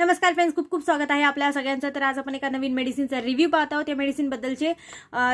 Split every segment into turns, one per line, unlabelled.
नमस्कार फ्रेंड्स खूप खूप स्वागत आहे आपल्या सगळ्यांचं. तर आज आपण एका नवीन मेडिसिनचा रिव्ह्यू पाहत आहोत. त्या मेडिसिनबद्दलचे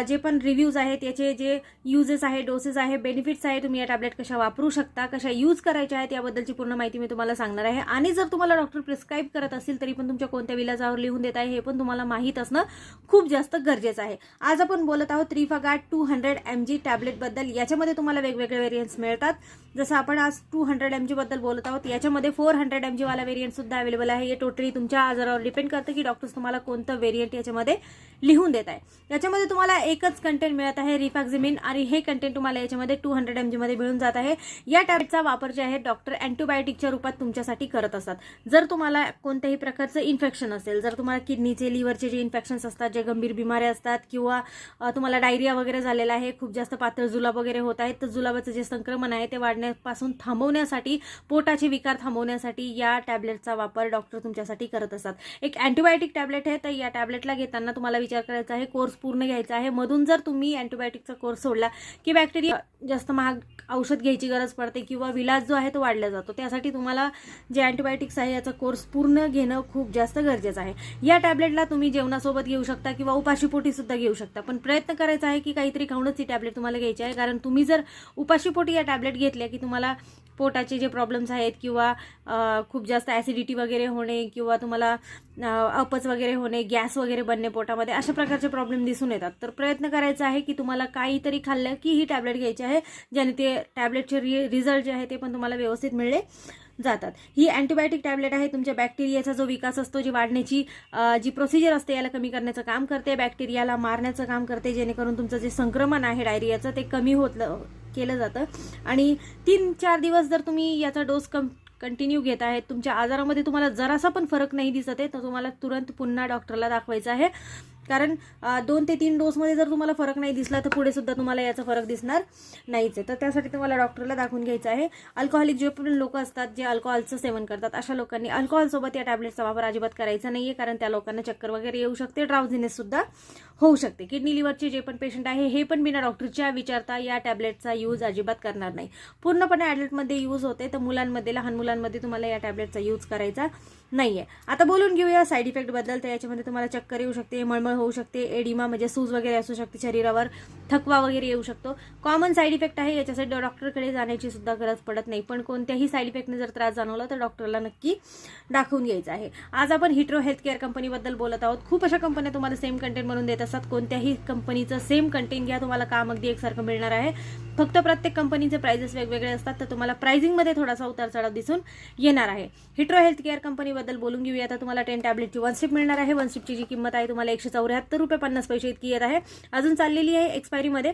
जे पण रिव्ह्यूज आहेत त्याचे जे युजेस आहे डोसेस आहे बेनिफिट्स आहे तुम्ही या टॅबलेट कशा वापरू शकता कशा यूज करायच्या आहेत याबद्दलची पूर्ण माहिती मी तुम्हाला सांगणार आहे. आणि जर तुम्हाला डॉक्टर प्रिस्क्राईब करत असेल तरी पण तुमच्या कोणत्या विलाजावर लिहून देत आहे हे पण तुम्हाला माहीत असणं खूप जास्त गरजेचं आहे. आज आपण बोलत आहोत त्रिफागाट टू हंड्रेड एम जी टॅबलेटबद्दल याच्यामध्ये तुम्हाला वेगवेगळे व्हेरियंट्स मिळतात. जसं आपण आज टू हंड्रेड एमबद्दल बोलत आहोत याच्यामध्ये फोर हंड्रेड एम वाला व्हेरियंट सुद्धा अवेलेबल आहे. हे टोटली तुमच्या आजारावर डिपेंड करतं की डॉक्टर्स तुम्हाला कोणतं व्हेरियंट याच्यामध्ये लिहून देत आहे. याच्यामध्ये तुम्हाला एकच कंटेंट मिळत आहे रिफॅक्झिमिन आणि हे कंटेंट तुम्हाला याच्यामध्ये टू हंड्रेड एममध्ये मिळून जात आहे. या टॅबलेटचा वापर जे आहे डॉक्टर अँटीबायोटिकच्या रूपात तुमच्यासाठी करत असतात. जर तुम्हाला कोणत्याही प्रकारचं इन्फेक्शन असेल जर तुम्हाला किडनीचे लिव्हरचे जे इन्फेक्शन्स असतात जे गंभीर बिमाऱ्या असतात किंवा तुम्हाला डायरिया वगैरे झालेला आहे खूप जास्त पातळ जुलाब वगैरे होत आहेत तर जुलाबाचं जे संक्रमण आहे ते वाढण्यापासून थांबवण्यासाठी पोटाचे विकार थांबवण्यासाठी या टॅबलेटचा वापर डॉक्टर तुमच्यासाठी करत असतात. एक अँटीबायोटिक टॅबलेट आहे तर या टॅबलेटला घेताना तुम्हाला विचार करायचा आहे कोर्स पूर्ण घ्यायचा आहे. मधून जर तुम्ही अँटीबायोटिकचा कोर्स सोडला की बॅक्टेरिया जास्त महाग औषध घ्यायची गरज पडते किंवा विलास जो आहे तो वाढला जातो. त्यासाठी तुम्हाला जे अँटीबायोटिक्स आहे याचा कोर्स पूर्ण घेणं खूप जास्त गरजेचं आहे. या टॅबलेटला तुम्ही जेवणासोबत घेऊ शकता किंवा उपाशीपोटीसुद्धा घेऊ शकता. पण प्रयत्न करायचा आहे की काहीतरी खाऊनच ही टॅबलेट तुम्हाला घ्यायची आहे. कारण तुम्ही जर उपाशीपोटी या टॅबलेट घेतल्या की की तुम्हाला पोटाचे जे प्रॉब्लेम्स आहेत किंवा खूप जास्त ॲसिडिटी वगैरे होणे किंवा तुम्हाला अपच वगैरे होणे गॅस वगैरे बनणे पोटामध्ये अशा प्रकारचे प्रॉब्लेम दिसून येतात. तर प्रयत्न करायचा आहे की तुम्हाला काहीतरी खाल्लं की ही टॅबलेट घ्यायची आहे ज्याने ते टॅबलेटचे रि रिझल्ट जे आहे ते पण तुम्हाला व्यवस्थित मिळले. जातात. ही अँटीबायोटिक टॅबलेट आहे. तुमच्या बॅक्टेरियाचा जो विकास असतो जी वाढण्याची जी प्रोसिजर असते याला कमी करण्याचं काम करते. बॅक्टेरियाला मारण्याचं काम करते जेणेकरून तुमचं जे संक्रमण आहे डायरियाचं ते कमी होत केलं जातं. आणि तीन चार दिवस जर तुम्ही याचा डोस कम कंटिन्यू घेत आहेत तुमच्या आजारामध्ये तुम्हाला जरासा पण फरक नाही दिसत आहे तर तुम्हाला तुरंत पुन्हा डॉक्टरला दाखवायचं आहे. कारण दोन ते तीन डोसमध्ये जर तुम्हाला फरक नाही दिसला तर पुढे सुद्धा तुम्हाला याचा फरक दिसणार नाहीच आहे. तर त्यासाठी तुम्हाला डॉक्टरला दाखवून घ्यायचं आहे. अल्कोहलिक जे पण लोक असतात जे अल्कोहलचं सेवन करतात. अशा लोकांनी अल्कोहलसोबत या टॅबलेटचा वापर अजिबात करायचा नाही आहे कारण त्या लोकांना चक्कर वगैरे येऊ शकते ड्राउझिनेससुद्धा होऊ शकते. किडनी लिव्हरचे जे पण पेशंट आहे हे पण बिना डॉक्टरच्या विचारता या टॅबलेटचा यूज अजिबात करणार नाही. पूर्णपणे ॲडल्टमध्ये यूज होते तर मुलांमध्ये लहान मुलांमध्ये तुम्हाला या टॅबलेटचा यूज करायचा नाहीये. आता बोलून घेऊया साईड इफेक्टबद्दल तर याच्यामध्ये तुम्हाला चक्कर येऊ शकते मळमळ होऊ शकते एडिमा म्हणजे सूज वगैरे असू शकते शरीरावर थकवा वगैरे येऊ शकतो. कॉमन साईड इफेक्ट आहे याच्यासाठी डॉक्टरकडे जाण्याची सुद्धा गरज पडत नाही. पण कोणत्याही साईड इफेक्टने जर त्रास जाणवला तर डॉक्टरला नक्की दाखवून घ्यायचं आहे. आज आपण हिट्रो हेल्थ केअर कंपनीबद्दल बोलत आहोत. खूप अशा कंपन्या तुम्हाला सेम कंटेंट म्हणून देत असतात. कोणत्याही कंपनीचं सेम कंटेंट घ्या तुम्हाला काम अगदी एकसारखं मिळणार आहे. फक्त प्रत्येक कंपनीचे प्राइजेस वेगवेगळे असतात तर तुम्हाला प्राइसिंगमध्ये थोडासा उतार चढाव दिसून येणार आहे. हिट्रो हेल्थ केअर कंपनीबद्दल बोलून घेऊया. आता तुम्हाला टेन टॅबलेटची वन स्ट्रिप मिळणार आहे. वन स्ट्रिपची जी किंमत आहे तुम्हाला एकशे चौऱ्याहत्तर रुपये पन्नास पैसे इतकी येत आहे. अजून चाललेली आहे एक्सपायरीमध्ये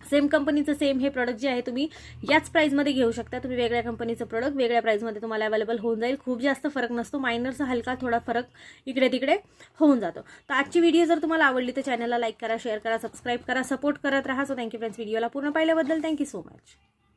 सेम कंपनीचं सेम हे प्रोडक्ट जे आहे तुम्ही याच प्राईजमध्ये घेऊ शकता. तुम्ही वेगळ्या कंपनीचं प्रोडक्ट वेगळ्या प्राईजमध्ये तुम्हाला अवेलेबल होऊन जाईल. खूप जास्त फरक नसतो. मायनरचा हलका थोडा फरक इकडे तिकडे होऊन जातो. तर आजची व्हिडिओ जर तुम्हाला आवडली तर चॅनलला लाईक करा शेअर करा सबस्क्राईब करा सपोर्ट करत राहा. सो थँक्यू फ्रेंड्स व्हिडिओला पूर्ण पाहिल्याबद्दल थँक्यू सो मच